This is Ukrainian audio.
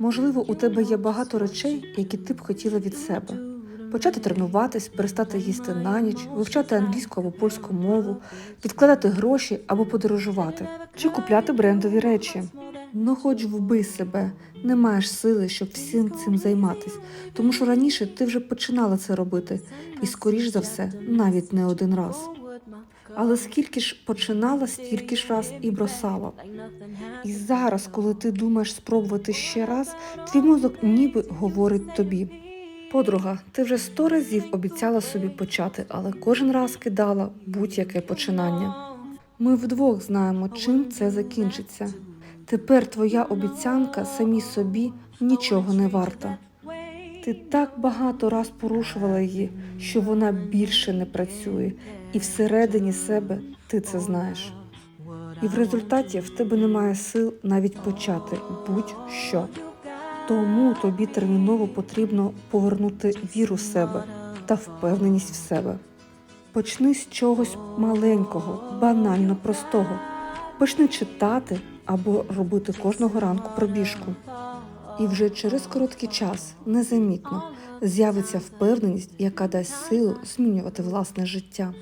Можливо, у тебе є багато речей, які ти б хотіла від себе. Почати тренуватись, перестати їсти на ніч, вивчати англійську або польську мову, відкладати гроші або подорожувати, чи купляти брендові речі. Ну, хоч вбий себе, не маєш сили, щоб всім цим займатись, тому що раніше ти вже починала це робити, і, скоріш за все, навіть не один раз. Але скільки ж починала, стільки ж раз і бросала. І зараз, коли ти думаєш спробувати ще раз, твій мозок ніби говорить тобі. Подруга, ти вже сто разів обіцяла собі почати, але кожен раз кидала будь-яке починання. Ми вдвох знаємо, чим це закінчиться. Тепер твоя обіцянка самій собі нічого не варта. Ти так багато раз порушувала її, що вона більше не працює, і всередині себе ти це знаєш. І в результаті в тебе немає сил навіть почати будь-що. Тому тобі терміново потрібно повернути віру в себе та впевненість в себе. Почни з чогось маленького, банально простого. Почни читати або робити кожного ранку пробіжку. І вже через короткий час, незамітно, з'явиться впевненість, яка дасть силу змінювати власне життя.